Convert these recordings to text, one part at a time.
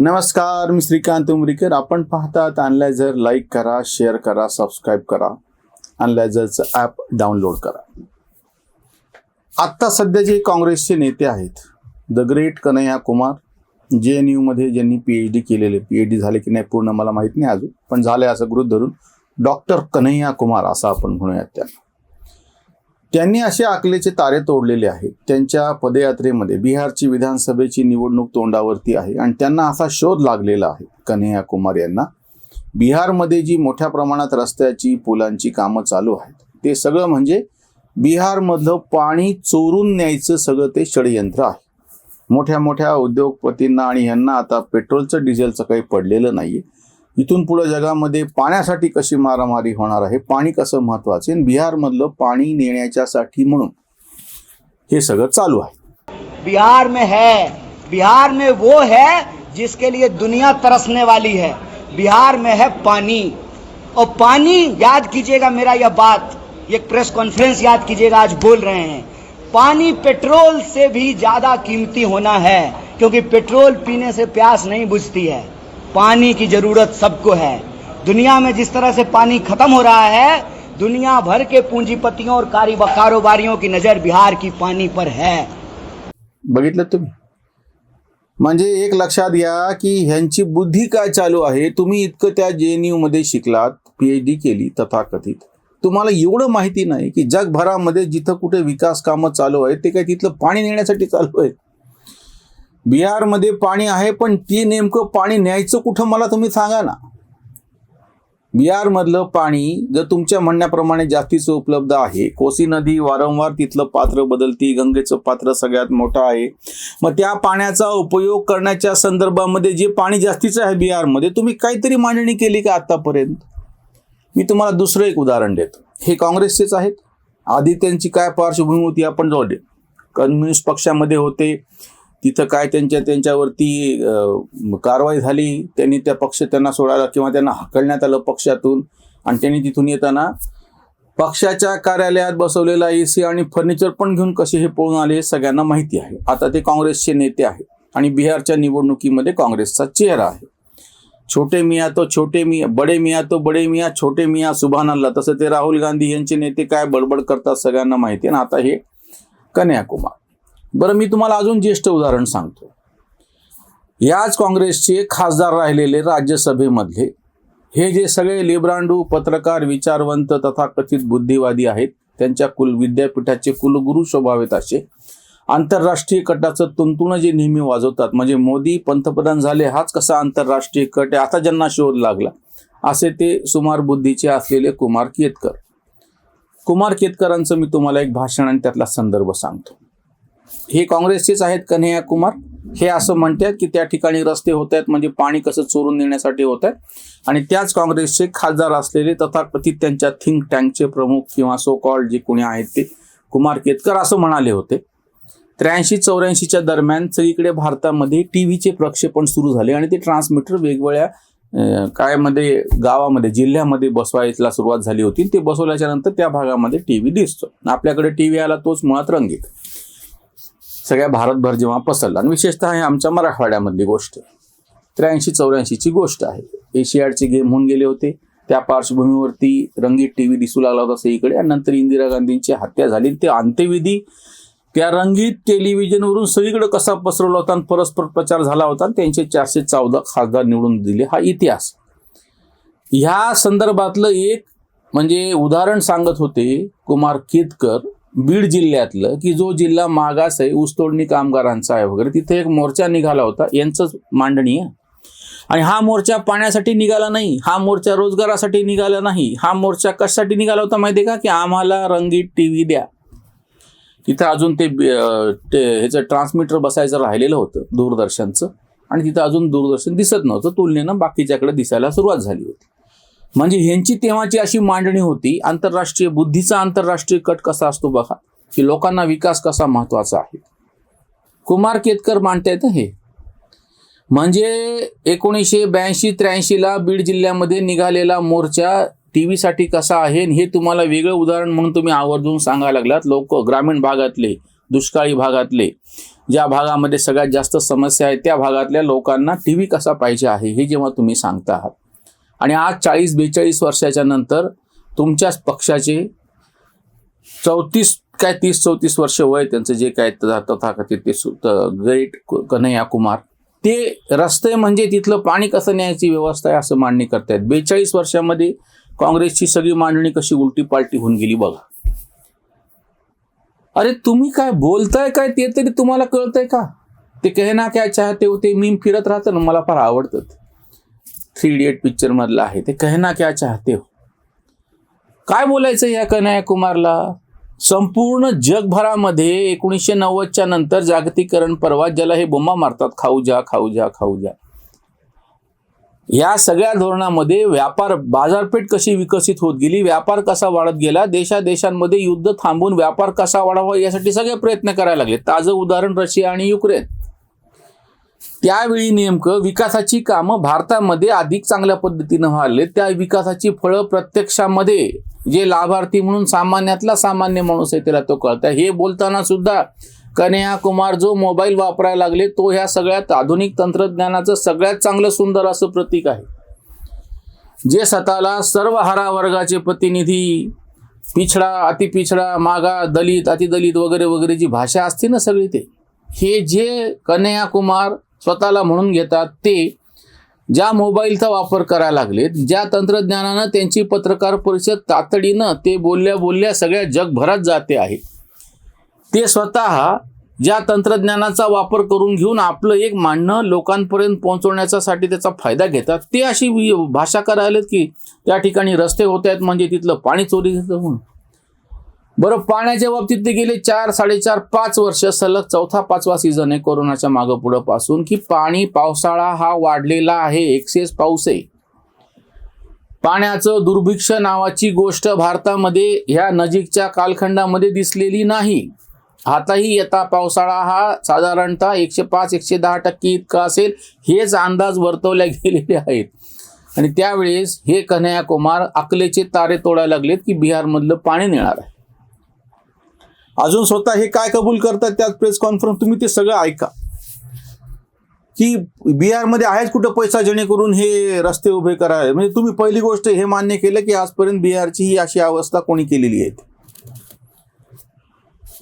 नमस्कार मी श्रीकांत उमरीकर. आपण पाहतात अनलायझर लाईक करा शेअर करा सबस्क्राईब करा. अनलायझरचं ॲप डाउनलोड करा. आत्ता सध्या जे काँग्रेसचे नेते आहेत द ग्रेट कन्हैया कुमार जे एन यूमध्ये ज्यांनी पी एच डी केलेले पी एच डी झाले की नाही पूर्ण मला माहीत नाही अजून पण झाले असं गृहीत धरून डॉक्टर कन्हैया कुमार असं आपण म्हणूयात त्यांना त्यांनी असे आकलेचे तारे तोडलेले आहेत. त्यांच्या पदयात्रेमध्ये बिहारची विधानसभेची निवडणूक तोंडावरती आहे आणि त्यांना असा शोध लागलेला आहे. कन्हैया कुमार यांना बिहारमध्ये जी मोठ्या प्रमाणात रस्त्याची पुलांची कामं चालू आहेत ते सगळं म्हणजे बिहारमधलं पाणी चोरून न्यायचं सगळं ते षडयंत्र आहे. मोठ्या मोठ्या उद्योगपतींना आणि यांना आता पेट्रोलचं डिझेलचं काही पडलेलं नाही आहे इथून पुढे जगामध्ये पाण्यासाठी कशी मारामारी होणार आहे पाणी कसं महत्वाचं आहे बिहारमधलं पाणी नेण्याच्यासाठी म्हणून हे सगळं चालू आहे. बिहार में है बिहार में वो है जिसके लिए दुनिया तरसने वाली है। बिहार में है पानी। और पानी याद कीजिएगा मेरा यह बात ये प्रेस कॉन्फ्रेंस याद कीजिएगा आज बोल रहे हैं। पानी पेट्रोल से भी ज्यादा कीमती होना है क्योंकि पेट्रोल पीने से प्यास नहीं बुझती है। पानी की जरूरत सबको है। दुनिया में जिस तरह से पानी खत्म हो रहा है दुनिया भर के पूंजीपतियों और कारोबारियों की नजर बिहार की पानी पर है। बघितलं तुम्ही? म्हणजे एक लक्षात घ्या की ह्यांची बुद्धी काय चालू आहे तुम्ही इतकं त्या जे एनमध्ये शिकलात पीएच डी केली तथाकथित. तुम्हाला एवढं माहिती नाही की जगभरामध्ये जिथं कुठे विकास कामं चालू आहेत ते काय तिथलं पाणी नेण्यासाठी चालू आहेत? बिहारमध्ये पाणी आहे पण ते नेमकं पाणी न्यायचं कुठं मला तुम्ही सांगा ना. बिहारमधलं पाणी जर तुमच्या म्हणण्याप्रमाणे जास्तीचं उपलब्ध आहे. कोसी नदी वारंवार तिथलं पात्र बदलती गंगेचं पात्र सगळ्यात मोठं आहे. मग त्या पाण्याचा उपयोग करण्याच्या संदर्भामध्ये जे पाणी जास्तीचं आहे बिहारमध्ये तुम्ही काहीतरी मांडणी केली का आतापर्यंत? मी तुम्हाला दुसरं एक उदाहरण देतो. हे काँग्रेसचेच आहेत. आधी त्यांची काय पार्श्वभूमी होती आपण जाऊ दे. कम्युनिस्ट पक्षामध्ये होते. तिथं काय त्यांच्या त्यांच्यावरती कारवाई झाली त्यांनी त्या पक्ष त्यांना सोडायला किंवा त्यांना हकलण्यात आलं पक्षातून. आणि त्यांनी तिथून येताना पक्षाच्या कार्यालयात बसवलेला ए सी आणि फर्निचर पण घेऊन कसे हे पळून आले हे सगळ्यांना माहिती आहे. आता ते काँग्रेसचे नेते आहेत आणि बिहारच्या निवडणुकीमध्ये काँग्रेसचा चेहरा आहे. छोटे मिया तो छोटे मिया बडे मिया तो बडे मिया छोटे मिया सुभान अल्ला तसं ते राहुल गांधी यांचे नेते काय बडबड करतात सगळ्यांना माहिती आहे. ना आता हे कन्याकुमार. बरं मी तुम्हाला अजून ज्येष्ठ उदाहरण सांगतो. याच काँग्रेसचे खासदार राहिलेले राज्यसभेमधले हे जे सगळे लिब्रांडू पत्रकार विचारवंत तथा कथित बुद्धिवादी आहेत त्यांच्या कुल विद्यापीठाचे कुलगुरू स्वभावित असे. आंतरराष्ट्रीय कटाचं तुंतुणं जे नेहमी वाजवतात म्हणजे मोदी पंतप्रधान झाले हाच कसा आंतरराष्ट्रीय कट आहे आता ज्यांना शोध लागला असे ते सुमार बुद्धीचे असलेले कुमार केतकर. कुमार केतकरांचं मी तुम्हाला एक भाषण आणि त्यातला संदर्भ सांगतो. हे काँग्रेसचेच आहेत कन्हैया कुमार. हे असं म्हणतात की त्या ठिकाणी रस्ते होत आहेत म्हणजे पाणी कसं चोरून नेण्यासाठी होत आहे. आणि त्याच काँग्रेसचे खासदार असलेले तथाकथित त्यांच्या थिंक टँकचे प्रमुख किंवा सो कॉल्ड जे कोणी आहेत ते कुमार केतकर असं म्हणाले होते. त्र्याऐंशी चौऱ्याऐंशीच्या दरम्यान सगळीकडे भारतामध्ये टी व्हीचे प्रक्षेपण सुरू झाले आणि ते ट्रान्समीटर वेगवेगळ्या कायमध्ये गावामध्ये जिल्ह्यामध्ये बसवायला सुरुवात झाली होती. ते बसवल्याच्या नंतर त्या भागामध्ये टी व्ही दिसतो आपल्याकडे टी व्ही आला तोच मुळात रंगीत. सगळ्या भारतभर जेव्हा पसरला आणि विशेषतः हे आमच्या मराठवाड्यामधली गोष्ट त्र्याऐंशी चौऱ्याऐंशीची गोष्ट आहे. एशियाडचे गेम होऊन गेले होते. त्या पार्श्वभूमीवरती रंगीत टी व्ही दिसू लागला होता सगळीकडे आणि नंतर इंदिरा गांधींची हत्या झाली. ते अंत्यविधी त्या रंगीत टेलिव्हिजनवरून सगळीकडे कसा पसरवला होता आणि परस्पर प्रचार झाला होता आणि त्यांचे चारशे चौदा खासदार निवडून दिले. हा इतिहास. ह्या संदर्भातलं एक म्हणजे उदाहरण सांगत होते कुमार केतकर बीड जिल्ह्यातलं की जो जिल्हा मागास आहे ऊसतोडणी कामगारांचा आहे वगैरे तिथे एक मोर्चा निघाला होता यांचंच मांडणी आहे. आणि हा मोर्चा पाण्यासाठी निघाला नाही हा मोर्चा रोजगारासाठी निघाला नाही हा मोर्चा कशासाठी निघाला होता माहिती आहे का? की आम्हाला रंगीत टी व्ही द्या. तिथं अजून ते ह्याचं ट्रान्समीटर बसायचं राहिलेलं होतं दूरदर्शनचं. आणि तिथं अजून दूरदर्शन दिसत नव्हतं तुलनेनं बाकीच्याकडे दिसायला सुरुवात झाली होती. म्हणजे ह्यांची तेव्हाची अशी मांडणी होती आंतरराष्ट्रीय बुद्धीचा आंतरराष्ट्रीय कट कसा असतो बघा की लोकांना विकास कसा महत्त्वाचा आहे. कुमार केतकर मांडतायत हे. म्हणजे एकोणीसशे ब्याऐंशी त्र्याऐंशीला बीड जिल्ह्यामध्ये निघालेला मोर्चा टी व्हीसाठी कसा आहे हे तुम्हाला वेगळं उदाहरण म्हणून तुम्ही आवर्जून सांगायला लागलात. लोक ग्रामीण भागातले दुष्काळी भागातले ज्या भागामध्ये सगळ्यात जास्त समस्या आहेत त्या भागातल्या लोकांना टी व्ही कसा पाहिजे आहे हे जेव्हा तुम्ही सांगता आहात. आणि आज चाळीस बेचाळीस वर्षाच्या नंतर तुमच्याच पक्षाचे चौतीस काय तीस चौतीस वर्ष वय त्यांचं जे काय तथाकथित ते सुत ग्रेट कन्हैया कुमार ते रस्ते म्हणजे तिथलं पाणी कसं न्यायची व्यवस्था आहे असं मांडणी करतायत. बेचाळीस वर्षामध्ये काँग्रेसची सगळी मांडणी कशी उलटी पालटी होऊन गेली बघा. अरे तुम्ही काय बोलताय काय ते तरी तुम्हाला कळतंय का? ते कहना क्या चाहते होते मी फिरत राहतं ना मला फार आवडतं थ्री इडियट पिक्चर मधलं आहे. ते कहना क्या चाहते हो? काय बोलायचं या कन्हैया कुमारला संपूर्ण जगभरामध्ये एकोणीसशे नव्वदच्या नंतर जागतिकरण पर्वात ज्याला हे बोंबा मारतात खाऊ जा खाऊ जा खाऊ जा. या सगळ्या धोरणामध्ये व्यापार बाजारपेठ कशी विकसित होत गेली व्यापार कसा वाढत गेला देशादेशांमध्ये युद्ध थांबून व्यापार कसा वाढावा यासाठी सगळे प्रयत्न करायला लागले. ताजं उदाहरण रशिया आणि युक्रेन. त्यावेळी नेमकं विकासाची कामं भारतामध्ये अधिक चांगल्या पद्धतीनं व्हायला त्या विकासाची फळं प्रत्यक्षामध्ये जे लाभार्थी म्हणून सामान्यातला सामान्य माणूस आहे त्याला तो कळत. हे बोलताना सुद्धा कन्हैया कुमार जो मोबाईल वापरायला लागले तो ह्या सगळ्यात आधुनिक तंत्रज्ञानाचं सगळ्यात चांगलं सुंदर असं प्रतीक आहे. जे स्वतःला सर्व हरा वर्गाचे प्रतिनिधी पिछडा अतिपिछडा मागा दलित अतिदलित वगैरे वगैरे जी भाषा असते ना सगळी ते हे जे कन्या कुमार स्वतःला म्हणून घेतात ते ज्या मोबाईलचा वापर करायला लागलेत ज्या तंत्रज्ञानानं त्यांची पत्रकार परिषद तातडीनं ते बोलल्या बोलल्या सगळ्या जगभरात जाते आहे. ते स्वतः ज्या तंत्रज्ञानाचा वापर करून घेऊन आपलं एक मांडणं लोकांपर्यंत पोहोचवण्याच्यासाठी त्याचा फायदा घेतात ते अशी भाषा करायलेत की त्या ठिकाणी रस्ते होत आहेत म्हणजे तिथलं पाणी चोरी म्हणून. बरं पाण्याच्या बाबतीत ते गेले चार साडेचार पाच वर्ष सलग चौथा पाचवा सीझन आहे कोरोनाच्या मागं पुढं पासून की पाणी पावसाळा हा वाढलेला आहे एक्सेस पाऊस आहे. पाण्याचं दुर्भिक्ष नावाची गोष्ट भारतामध्ये ह्या नजीकच्या कालखंडामध्ये दिसलेली नाही. आताही येता पावसाळा हा साधारणतः एकशे पाच एकशे दहा टक्के इतका असेल हेच अंदाज वर्तवल्या गेलेले आहेत. आणि त्यावेळेस हे कन्हैया कुमार अकलेचे तारे तोडायला लागलेत की बिहारमधलं पाणी नेणार आहे. अजून स्वतः हे काय कबूल करतात त्यात प्रेस कॉन्फरन्स तुम्ही ते सगळं ऐका. की बिहारमध्ये आहेच कुठं पैसा जेणेकरून हे रस्ते उभे करावे? म्हणजे तुम्ही पहिली गोष्ट हे मान्य केलं की आजपर्यंत बिहारची ही अशी अवस्था कोणी केलेली आहे?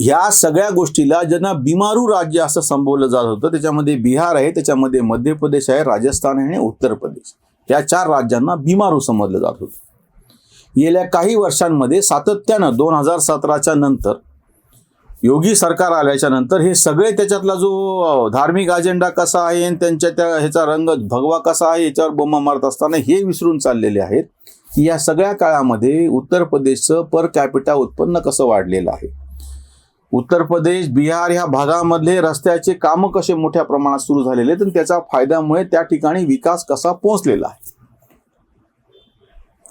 ह्या सगळ्या गोष्टीला ज्यांना बिमारू राज्य असं संबोधलं जात होतं त्याच्यामध्ये बिहार आहे त्याच्यामध्ये मध्य प्रदेश आहे राजस्थान आहे आणि उत्तर प्रदेश. या चार राज्यांना बिमारू समजलं जात होतं. गेल्या काही वर्षांमध्ये सातत्यानं दोन हजार सतराच्या नंतर योगी सरकार आल्याच्यानंतर हे सगळे त्याच्यातला जो धार्मिक अजेंडा कसा आहे आणि त्यांच्या त्या ह्याचा रंग भगवा कसा आहे याच्यावर बोंबा मारत असताना हे विसरून चाललेले आहेत. की या सगळ्या काळामध्ये उत्तर प्रदेशचं पर कॅपिटा उत्पन्न कसं वाढलेलं आहे? उत्तर प्रदेश बिहार ह्या भागामधले रस्त्याचे कामं कसे मोठ्या प्रमाणात सुरू झालेले आहेत आणि त्याचा फायद्यामुळे त्या ठिकाणी विकास कसा पोहोचलेला आहे?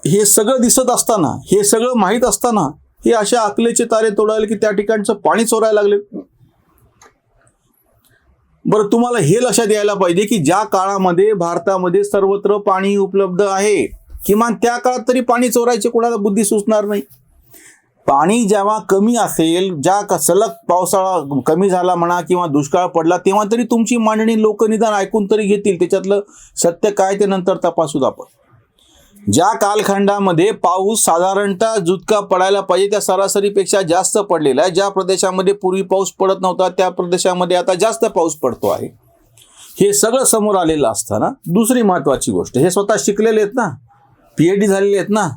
हे सगळं दिसत असताना हे सगळं माहीत असताना हे अशा अकलेचे तारे तोडायला की त्या ठिकाणचं पाणी चोरायला लागले? बरं तुम्हाला हे लक्षात यायला पाहिजे की ज्या काळामध्ये भारतामध्ये सर्वत्र पाणी उपलब्ध आहे किमान त्या काळात तरी पाणी चोरायचे कोणाला बुद्धी सुचणार नाही. पाणी जेव्हा कमी असेल ज्या सलग पावसाळा कमी झाला म्हणा किंवा दुष्काळ पडला तेव्हा तरी तुमची मांडणी लोक निदान ऐकून तरी घेतील. त्याच्यातलं सत्य काय ते नंतर तपासूत आपण. ज्या कालखंडामध्ये पाऊस साधारणतः जुतका पडायला पाहिजे त्या सरासरीपेक्षा जास्त पडलेला आहे. ज्या प्रदेशामध्ये पूर्वी पाऊस पडत नव्हता त्या प्रदेशामध्ये आता जास्त पाऊस पडतो आहे. हे सगळं समोर आलेलं असताना दुसरी महत्त्वाची गोष्ट हे स्वतः शिकलेले आहेत ना पीएच डी झालेले आहेत ना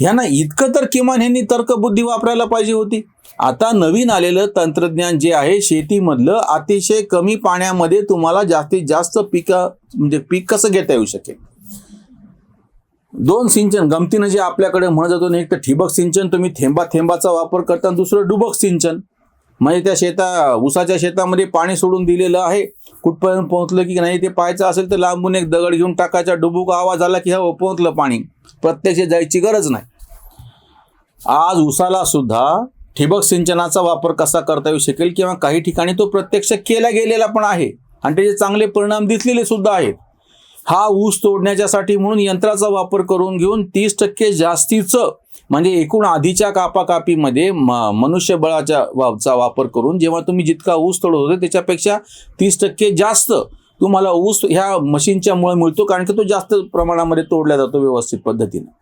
ह्यांना इतकं तर किमान ह्यांनी तर्कबुद्धी वापरायला पाहिजे होती. आता नवीन आलेलं तंत्रज्ञान जे आहे शेतीमधलं अतिशय कमी पाण्यामध्ये तुम्हाला जास्तीत जास्त पिकं म्हणजे पीक कसं घेता येऊ शकेल? दोन सिंचन गमतीनं जे आपल्याकडे म्हणत जातो एक तर ठिबक सिंचन तुम्ही थेंबा थेंबाचा वापर करता दुसरं डुबक सिंचन. म्हणजे त्या शेता ऊसाच्या शेतामध्ये पाणी सोडून दिलेलं आहे. कुठपर्यंत पोहोचलं की नाही ते पाहायचं असेल तर लांबून एक दगड घेऊन टाकायचा डुबुक आवाज आला की हा पोहोचलं पाणी. प्रत्यक्ष जायची गरज नाही. आज ऊसाला सुद्धा ठिबक सिंचनाचा वापर कसा करता येऊ शकेल किंवा काही ठिकाणी तो प्रत्यक्ष केला गेलेला पण आहे. आणि त्याचे चांगले परिणाम दिसलेले सुद्धा आहेत. हा ऊस तोडण्याच्यासाठी म्हणून यंत्राचा वापर करून घेऊन तीस टक्के जास्तीचं म्हणजे एकूण आधीच्या कापाकापीमध्ये म मनुष्यबळाच्या वा- वापर करून जेव्हा तुम्ही जितका ऊस तोडत होते त्याच्यापेक्षा तीस टक्के जास्त तुम्हाला ऊस ह्या मशीनच्या मुळे मिळतो कारण की तो जास्त प्रमाणामध्ये तोडला जातो व्यवस्थित पद्धतीने.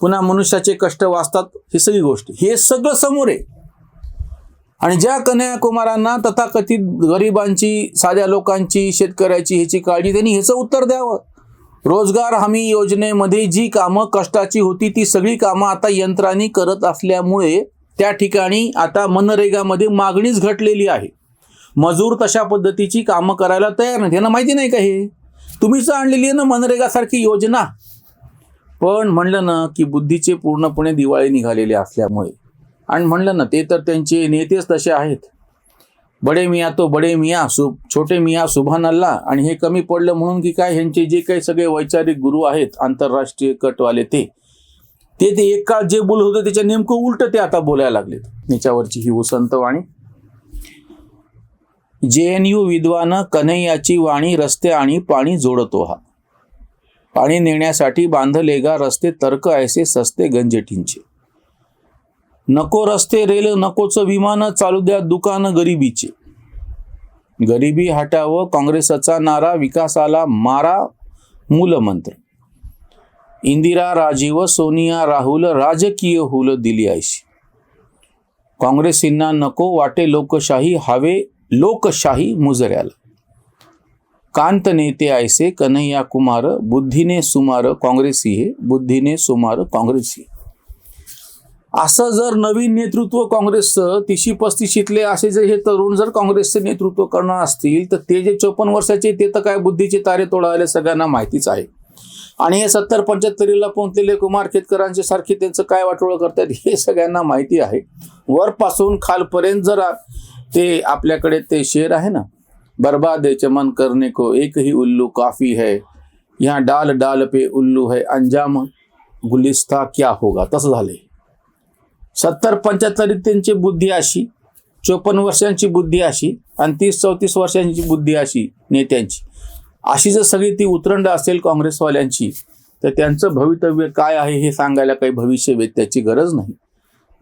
पुन्हा मनुष्याचे कष्ट वाचतात ही सगळी गोष्ट. हे सगळं समोर आहे. आणि ज्या कन्याकुमारांना तथाकथित गरिबांची साध्या लोकांची शेतकऱ्याची ह्याची काळजी त्यांनी ह्याचं उत्तर द्यावं. रोजगार हमी योजनेमध्ये जी कामं कष्टाची होती ती सगळी कामं आता यंत्रांनी करत असल्यामुळे त्या ठिकाणी आता मनरेगामध्ये मागणीच घटलेली आहे. मजूर तशा पद्धतीची कामं करायला तयार नाही त्यांना माहिती नाही का हे? तुम्हीच आणलेली आहे ना मनरेगासारखी योजना. पण म्हणलं ना की बुद्धीचे पूर्णपणे दिवाळी निघालेले असल्यामुळे. आणि म्हणलं ना ते तर त्यांचे नेतेच तसे आहेत. बडे मिया तो बडे मिया सु छोटे मिया सुभान अल्ला आणि हे कमी पडलं म्हणून की काय ह्यांचे जे काही सगळे वैचारिक गुरु आहेत आंतरराष्ट्रीय कटवाले ते ते ते एक काळ जे बोल होतं त्याच्या नेमकं उलट ते आता बोलायला लागलेत. त्याच्यावरची ही वसंत वाणी. जे एन यू विद्वान कन्हैयाची वाणी रस्ते आणि पाणी जोडतो हा. पाणी नेण्यासाठी बांधले गा रस्ते तर्क ऐसे सस्ते गंजेटींचे. नको रस्ते रेल नकोचं विमान चालू द्या दुकान गरिबीचे. गरिबी हटावं काँग्रेसचा नारा विकासाला मारा मूलमंत्र. इंदिरा राजीव सोनिया राहुल राजकीय हुल दिली आयशी काँग्रेसींना नको वाटे लोकशाही हवे लोकशाही मुजऱ्याला. कांत नेते ऐसे कन्हैया कुमार बुद्धीने सुमार काँग्रेसी हे बुद्धीने सुमार काँग्रेसी असं जर नवीन नेतृत्व काँग्रेसचं तिशी पस्तीशीतले असे जर हे तरुण जर काँग्रेसचे नेतृत्व करणार असतील तर ते जे चोपन्न वर्षाचे ते तर काय बुद्धीचे तारे तोडायला सगळ्यांना माहितीच आहे. आणि हे सत्तर पंच्याहत्तरीला पोहोचलेले कुमार केतकरांचे सारखे त्यांचं काय वाटोळं करतात हे सगळ्यांना माहिती आहे. वरपासून खालपर्यंत जरा ते आपल्याकडे ते शेर आहे ना बर्बाद चमन करने को एक ही उल्लू काफी है यहाँ डाल डाल पे उल्लू है अंजाम गुलिस्ता क्या होगा? तसं झालंय. सत्तर पंच्याहत्तरीत त्यांची बुद्धी अशी चोपन्न वर्षांची बुद्धी अशी आणि तीस चौतीस वर्षांची बुद्धी अशी नेत्यांची. अशी जर सगळी ती उतरंड असेल काँग्रेसवाल्यांची तर त्यांचं भवितव्य काय आहे हे सांगायला काही भविष्य त्याची गरज नाही.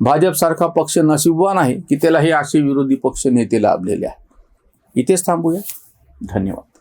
भाजपसारखा पक्ष नशिबवान आहे की त्याला हे असे विरोधी पक्ष नेते लाभलेले आहेत. इथेच थांबूया. धन्यवाद.